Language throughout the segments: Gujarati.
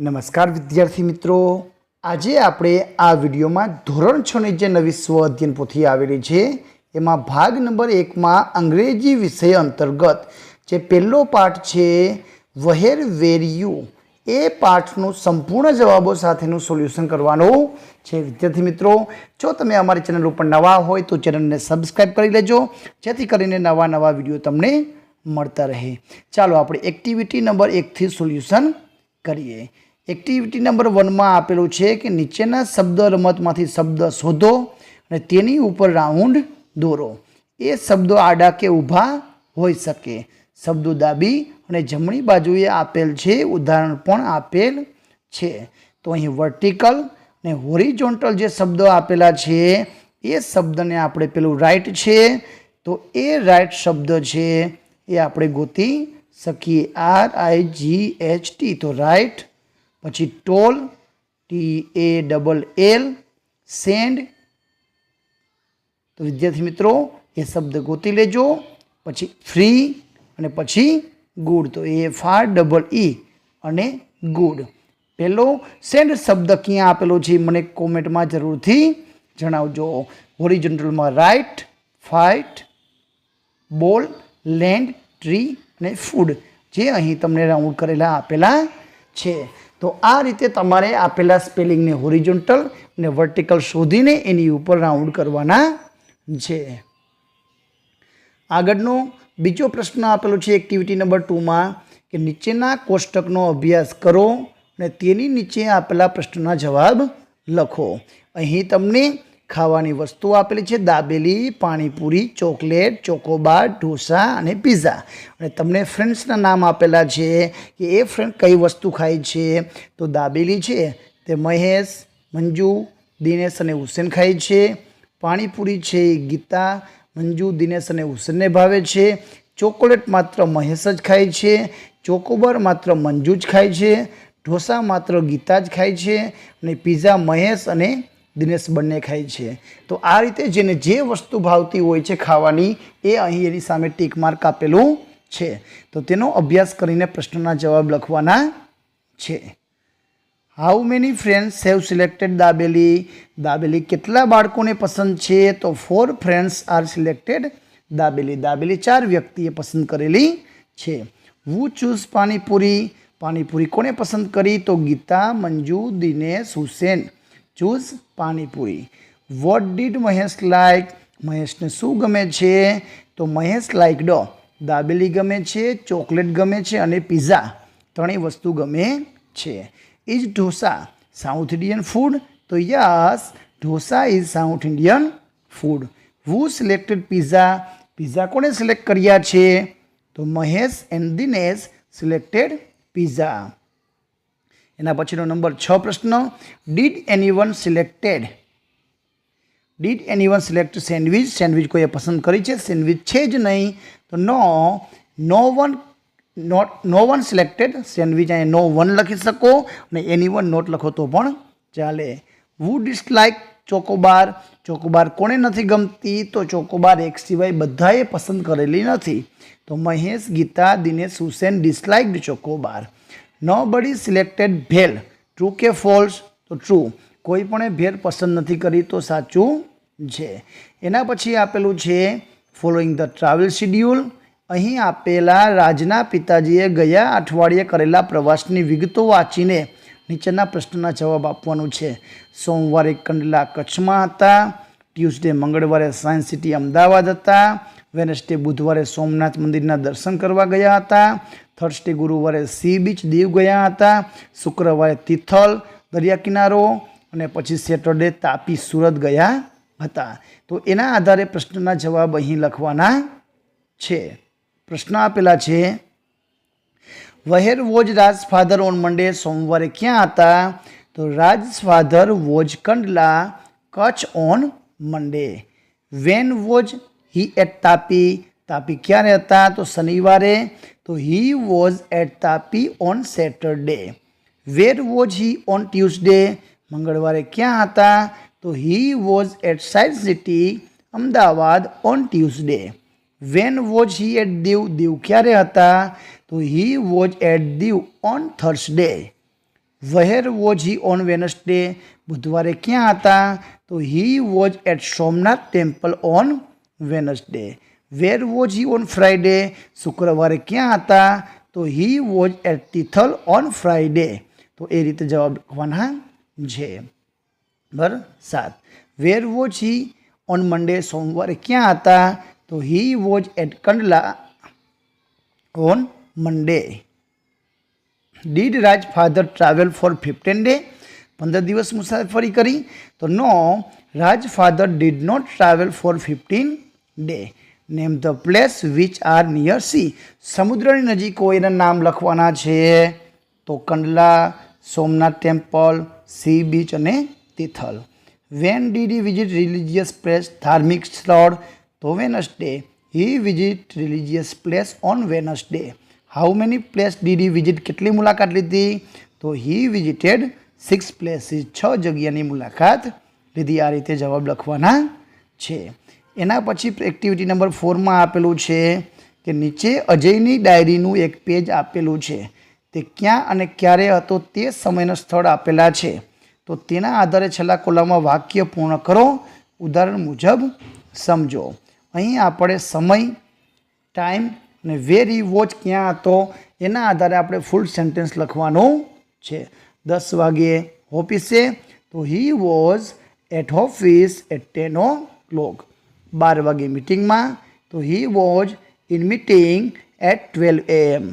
નમસ્કાર વિદ્યાર્થી મિત્રો. આજે આપણે આ વિડીયોમાં ધોરણ છની જે નવી સ્વ અધ્યયન પોથી આવેલી છે, એમાં ભાગ નંબર એકમાં અંગ્રેજી વિષય અંતર્ગત જે પહેલો પાઠ છે, વહેર વેર એ પાઠનું સંપૂર્ણ જવાબો સાથેનું સોલ્યુશન કરવાનું છે. વિદ્યાર્થી મિત્રો, જો તમે અમારી ચેનલ ઉપર નવા હોય તો ચેનલને સબસ્ક્રાઈબ કરી લેજો, જેથી કરીને નવા નવા વીડિયો તમને મળતા રહે. ચાલો આપણે એક્ટિવિટી નંબર એકથી સોલ્યુશન કરીએ. એક્ટિવિટી નંબર વનમાં આપેલું છે કે નીચેના શબ્દ રમતમાંથી શબ્દ શોધો અને તેની ઉપર રાઉન્ડ દોરો. એ શબ્દો આડા કે ઊભા હોઈ શકે. શબ્દો ડાબી અને જમણી બાજુએ આપેલ છે, ઉદાહરણ પણ આપેલ છે. તો અહીં વર્ટિકલ અને હોરિઝોન્ટલ જે શબ્દો આપેલા છે, એ શબ્દને આપણે પેલું રાઇટ છે. તો એ રાઈટ શબ્દ છે, એ આપણે ગોતી શકીએ. R I G H T તો રાઈટ પછી tall T A double L sand. તો વિદ્યાર્થી મિત્રો, એ શબ્દ ગોતી લેજો, પછી ફ્રી અને પછી ગુડ. તો એ ફાર ડબલ ઈ અને ગુડ. પહેલો સેન્ડ શબ્દ ક્યાં આપેલો છે મને કોમેન્ટમાં જરૂરથી જણાવજો. ઓરિજિનલમાં right fight ball, land, tree અને ફૂડ. જે અહીં તમને રાઉન્ડ કરેલા આપેલા છે. તો આ રીતે તમારે આપેલા સ્પેલિંગને હોરિજોન્ટલ અને વર્ટિકલ શોધીને એની ઉપર રાઉન્ડ કરવાના છે. આગળનો બીજો પ્રશ્ન આપેલો છે એક્ટિવિટી નંબર ટુમાં કે નીચેના કોષ્ટકનો અભ્યાસ કરો અને તેની નીચે આપેલા પ્રશ્નના જવાબ લખો. અહીં તમને ખાવાની વસ્તુઓ આપેલી છે, દાબેલી, પાણીપુરી, ચોકલેટ, ચોકોબાર, ઢોસા અને પીઝા. અને તમને ફ્રેન્ડ્સના નામ આપેલા છે કે એ ફ્રેન્ડ કઈ વસ્તુ ખાય છે, તો દાબેલી છે, તે મહેશ, મંજુ, દિનેશ અને હુસેન ખાય છે. પાણીપુરી છે એ ગીતા, મંજુ, દિનેશ અને હુસેનને ભાવે છે. ચોકલેટ માત્ર મહેશ જ ખાય છે, ચોકોબાર માત્ર મંજુ જ ખાય છે, ઢોસા માત્ર ગીતા જ ખાય છે અને પીઝા મહેશ અને દિનેશ બંને ખાય છે. તો આ રીતે જેને જે વસ્તુ ભાવતી હોય છે ખાવાની, એ અહીં એની સામે ટીક માર્ક આપેલું છે. તો તેનો અભ્યાસ કરીને પ્રશ્નના જવાબ લખવાના છે. How many friends have selected dabeli? Dabeli કેટલા બાળકોને પસંદ છે? તો four friends are selected dabeli. Dabeli ચાર વ્યક્તિએ પસંદ કરેલી છે. વુ ચૂઝ પાણીપુરી? પાણીપુરી કોને પસંદ કરી? તો Gita, Manju, Dinesh, Hussain. Choose panipuri. What did Mahesh like મહેશને શું ગમે છે? તો મહેશ લાઈક ડો. દાબેલી ગમે છે, ચોકલેટ ગમે છે અને પીઝા ત્રણેય વસ્તુ ગમે છે. Is dosa South Indian food તો yes dosa is South Indian food who selected pizza pizza કોણે સિલેક્ટ કર્યા છે? તો Mahesh and Dinesh selected pizza એના પછીનો નંબર છ પ્રશ્ન did any one selected did any one select sandwich sandwich કોઈએ પસંદ કરી છે? સેન્ડવિચ છે જ નહીં. તો no no one not no one selected sandwich અહીંયા નો વન લખી શકો અને એની વન નોટ લખો તો પણ ચાલે. વુ ડિસલાઇક ચોકોબાર. ચોકોબાર કોને નથી ગમતી? તો ચોકોબાર એક સિવાય બધાએ પસંદ કરેલી નથી. તો Mahesh, Gita, Dinesh, Hussain disliked chocobar. Nobody selected bhel. True કે ફોલ્સ તો ટ્રુ કોઈ પણ ભેર પસંદ નથી કરી તો સાચું છે. એના પછી આપેલું છે ફોલોઈંગ ધ ટ્રાવેલ શિડ્યુલ અહીં આપેલા રાજના પિતાજીએ ગયા અઠવાડિયે કરેલા પ્રવાસની વિગતો વાંચીને નીચેના પ્રશ્નના જવાબ આપવાનું છે. સોમવારે કંડલા કચ્છમાં હતા, ટ્યુઝડે મંગળવારે સાયન્સ સિટી અમદાવાદ હતા વેનસડે બુધવારે સોમનાથ મંદિરના દર્શન કરવા ગયા હતા. થર્સડે ગુરુવારે સી બીચ દીવ ગયા હતા. શુક્રવારે તિથલ દરિયા કિનારો અને પછી સેટરડે તાપી સુરત ગયા હતા. તો એના આધારે પ્રશ્નના જવાબ અહીં લખવાના છે. પ્રશ્ન આપેલા છે, વહેર વોજ રાજ ઓન મંડે સોમવારે ક્યાં હતા? તો Raj father was Kandla Kutch on Monday. When was he at Tapi Tapi ક્યારે હતા? તો શનિવારે. તો he was at Tapi on Saturday where was he on Tuesday મંગળવારે ક્યાં હતા? તો he was at science city Ahmedabad on Tuesday when was he at Diu Diu ક્યારે હતા? તો he was at Diu on Thursday where was he on Wednesday બુધવારે ક્યાં હતા? તો he was at Somnath temple on Wednesday where was he on Friday શુક્રવારે ક્યાં હતા તો he was at Tithal on Friday તો એ રીતે જવાબ લખવાના છે બરાબર સાત વેર વોઝ હી ઓન મંડે સોમવારે ક્યાં હતા તો he was at Kandla on Monday did Raj father travel for fifteen day પંદર દિવસ મુસાફરી કરી તો no Raj father did not travel for fifteen day. Name the place which are near sea સમુદ્રની નજીક એના નામ લખવાના છે તો Kandla, Somnath temple sea beach અને Tithal. When did he visit religious place ધાર્મિક સ્થળ? તો Wednesday he visit religious place on Wednesday how many place did he visit કેટલી મુલાકાત લીધી? તો હી વિઝિટેડ સિક્સ પ્લેસીસ છ જગ્યાની મુલાકાત લીધી. આ રીતે જવાબ લખવાના છે. એના પછી એક્ટિવિટી નંબર ફોરમાં આપેલું છે કે નીચે અજયની ડાયરીનું એક પેજ આપેલું છે. તે ક્યાં અને ક્યારે હતો તે સમયનું સ્થળ આપેલા છે. તો તેના આધારે છેલ્લા કોલામાં વાક્ય પૂર્ણ કરો. ઉદાહરણ મુજબ સમજો. અહીં આપણે સમય ટાઈમ અને વેર ઈ વોચ ક્યાં હતો એના આધારે આપણે ફૂલ સેન્ટેન્સ લખવાનું છે. દસ વાગ્યે ઓફિસે તો he was at office at ten o'clock બાર વાગે મિટિંગમાં તો he was in meeting at twelve એમ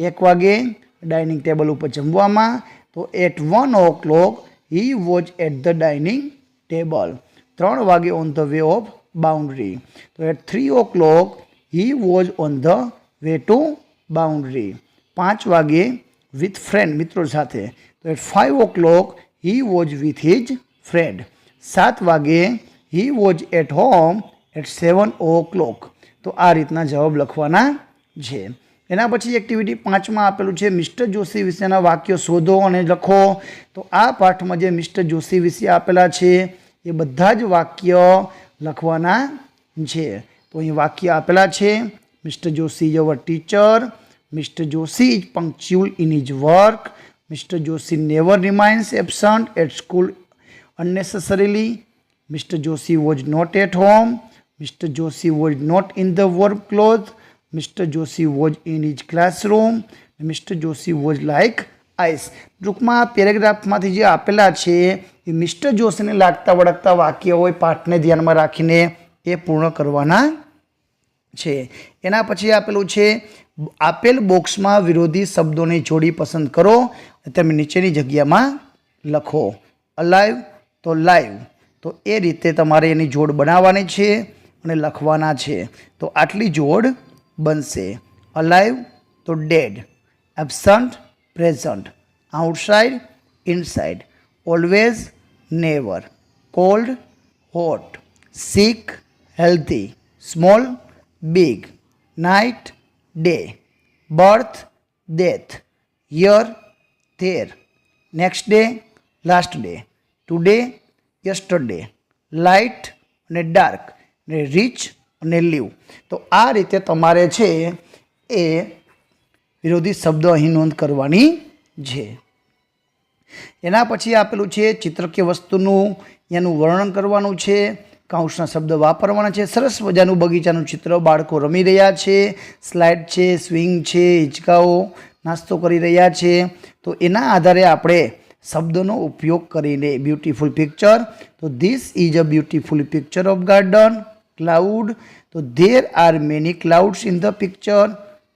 એક વાગે ડાઇનિંગ ટેબલ ઉપર જમવામાં, તો at one o'clock he was at the dining table ત્રણ વાગે on the way of boundary તો at three o'clock he was on the way to boundary પાંચ વાગે વિથ ફ્રેન્ડ મિત્રો સાથે. તો at five o'clock he was with his friend સાત વાગે he was at home at seven o'clock તો આ રીતના જવાબ લખવાના છે. એના પછી એક્ટિવિટી પાંચમાં આપેલું છે, મિસ્ટર જોશી વિશેના વાક્યો શોધો અને લખો. તો આ પાઠમાં જે મિસ્ટર જોશી વિશે આપેલા છે, એ બધા જ વાક્ય લખવાના છે. તો અહીં વાક્ય આપેલા છે, mister Joshi is our teacher mister Joshi is punctual in is work mister Joshi never remains absent at school unnecessarily mister Joshi was not at home. Mr. Joshi was not in the work clothes. Mr. Joshi was in his classroom. Mr. Joshi was like ice. ટૂંકમાં પેરેગ્રાફમાંથી જે આપેલા છે, એ મિસ્ટર જોશીને લાગતા વળગતા વાક્ય હોય પાઠને ધ્યાનમાં રાખીને એ પૂર્ણ કરવાના છે એના પછી આપેલું છે, આપેલ બોક્સમાં વિરોધી શબ્દોની જોડી પસંદ કરો તમે નીચેની જગ્યામાં લખો અલાઈવ તો લાઈવ તો એ રીતે તમારે એની જોડ બનાવવાની છે અને લખવાના છે તો આટલી જોડ બનશે અલાઈવ તો dead absent present outside inside always never cold hot sick healthy small big night day birth death year there next day last day today yesterday light અને ડાર્ક અને રીચ અને લીવ. તો આ રીતે તમારે છે એ વિરોધી શબ્દો અહીં નોંધ કરવાની છે. એના પછી આપેલું છે ચિત્ર કે વસ્તુનું, એનું વર્ણન કરવાનું છે કાઉન્સના શબ્દ વાપરવાના છે, સરસ મજાનું બગીચાનું ચિત્ર બાળકો રમી રહ્યા છે, સ્લાઇડ છે, સ્વિંગ છે, હિંચકાઓ, નાસ્તો કરી રહ્યા છે. તો એના આધારે આપણે શબ્દનો ઉપયોગ કરીને બ્યુટીફુલ પિક્ચર, તો this is a beautiful picture of garden. Cloud so there are many clouds in the picture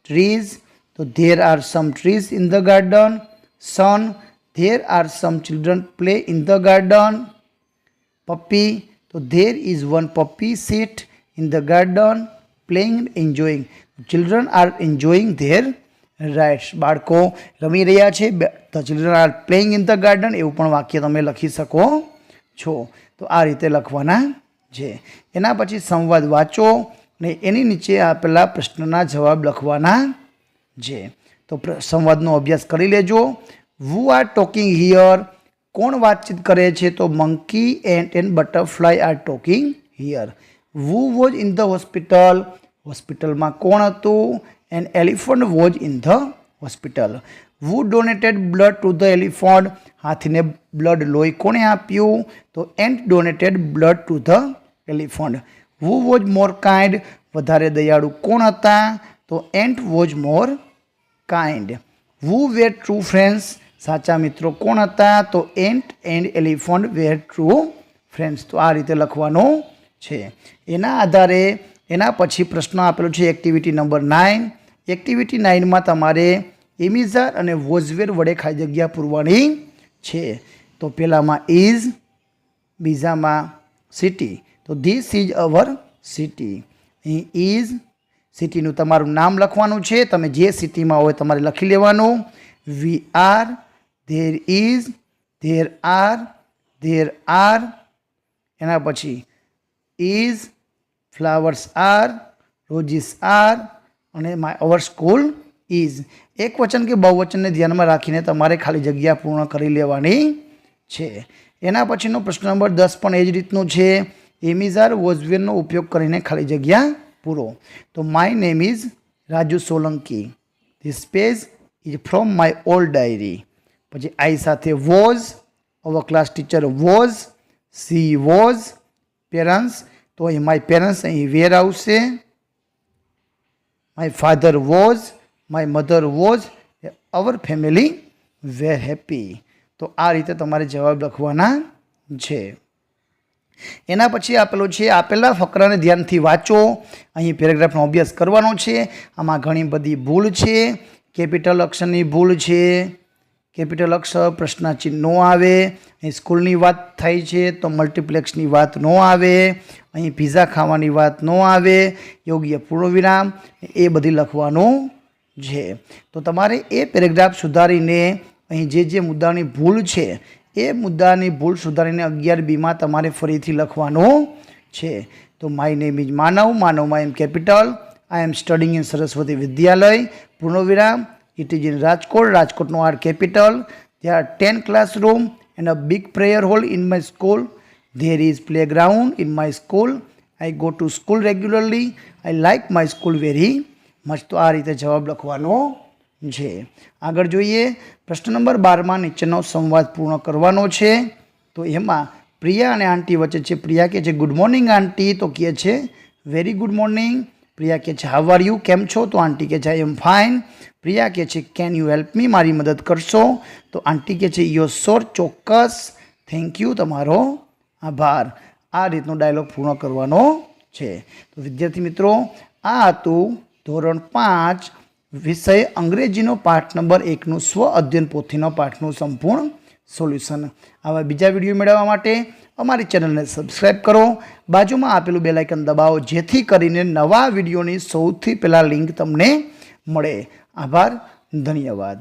trees so there are some trees in the garden sun there are some children play in the garden puppy so there is one puppy sit in the garden, playing and enjoying. Children are enjoying their rights. બાળકો રમી રહ્યા છે. The children are playing in the garden એવું પણ વાક્ય તમે લખી શકો છો. તો આ રીતે લખવાના છે. એના પછી સંવાદ વાંચો ને એની નીચે આપેલા પ્રશ્નના જવાબ લખવાના છે. તો સંવાદનો અભ્યાસ કરી લેજો. વુ આર ટોકિંગ હિયર કોણ વાતચીત કરે છે? તો monkey and and butterfly are talking here who was in the hospital હોસ્પિટલમાં કોણ હતું? And elephant was in the hospital who donated blood to the elephant હાથીને બ્લડ લોહી કોણે આપ્યું? તો ant donated blood to the elephant who was more kind? વધારે દયાળુ કોણ હતા? તો ant was more kind. Who were true friends? સાચા મિત્રો કોણ હતા? તો ant and elephant were true friends. તો આ રીતે લખવાનું છે. એના આધારે એના પછી પ્રશ્ન આપેલો છે એક્ટિવિટી નંબર નાઇન. એક્ટિવિટી નાઇનમાં તમારે ઇમિઝાર અને વોઝવેર વડે ખાલી જગ્યા પૂરવાની છે. તો પહેલામાં ઇઝ બીજામાં સિટી. તો ધીસ ઇઝ અવર સિટી અહીં ઇઝ સિટીનું તમારું નામ લખવાનું છે. તમે જે સિટીમાં હોય તમારે લખી લેવાનું. We are there is there are there are એના પછી is flowers are roses are અને અવર સ્કૂલ ઇઝ એક વચન કે બહુવચનને ધ્યાનમાં રાખીને તમારે ખાલી જગ્યા પૂર્ણ કરી લેવાની છે. એના પછીનો પ્રશ્ન નંબર દસ પણ એ જ રીતનું છે. એમિઝાર વોઝવેરનો ઉપયોગ કરીને ખાલી જગ્યા પૂરો. તો my name is Raju Solanki. This page is from my old diary પછી આઈ સાથે was, our class teacher was, she was, parents. તો અહીં માય પેરેન્ટ્સ અહીં વેર આવશે. My father was, my mother was our family were happy. તો આ રીતે તમારે જવાબ લખવાના છે. એના પછી આપેલો છે, આપેલા ફકરાને ધ્યાનથી વાંચો. અહીં પેરેગ્રાફનો અભ્યાસ કરવાનો છે. આમાં ઘણી બધી ભૂલ છે. કેપિટલ અક્ષરની ભૂલ છે. કેપિટલ અક્ષર પ્રશ્નાચિહ્ન ન આવે. અહીં સ્કૂલની વાત થાય છે તો મલ્ટીપ્લેક્સની વાત ન આવે. અહીં પીઝા ખાવાની વાત ન આવે. યોગ્ય પૂર્ણવિરામ એ બધી લખવાનું છે. તો તમારે એ પેરેગ્રાફ સુધારીને અહીં જે જે મુદ્દાની ભૂલ છે એ મુદ્દાની ભૂલ સુધારીને અગિયાર બીમાં તમારે ફરીથી લખવાનું છે તો my name is Manav માનવમાં M capital I am studying in Saraswati Vidyalaya પૂર્ણવિરામ it is in Rajkot રાજકોટનો R capital there are 10 classroom and a big prayer hall in my school there is playground in my school i go to school regularly i like my school very much તો આ રીતે જવાબ લખવાનો છે. આગળ જોઈએ, પ્રશ્ન નંબર બારમાં નીચેનો સંવાદ પૂર્ણ કરવાનો છે. તો એમાં પ્રિયા અને આંટી વચ્ચે છે. પ્રિયા કે છે ગુડ મોર્નિંગ આંટી. તો કહે છે વેરી ગુડ મોર્નિંગ પ્રિયા કે છે હાવ આર યુ કેમ છો? તો આંટી કે છે આઈ એમ ફાઇન પ્રિયા કે છે કેન યુ હેલ્પ મી મારી મદદ કરશો? તો આંટી કે છે યોર સોર ચોક્કસ. થેન્ક યુ તમારો આભાર. આ રીતનો ડાયલોગ પૂર્ણ કરવાનો છે. તો વિદ્યાર્થી મિત્રો, આ હતું ધોરણ પાંચ વિષય અંગ્રેજીનો પાઠ નંબર એકનું સ્વ અધ્યયન પોથીનો પાઠનું સંપૂર્ણ સોલ્યુશન. આવા બીજા વીડિયો મેળવવા માટે અમારી ચેનલને સબસ્ક્રાઈબ કરો. બાજુમાં આપેલું બેલાઇકન દબાવો, જેથી કરીને નવા વિડીયોની સૌથી પહેલાં લિંક તમને મળે. આભાર, ધન્યવાદ.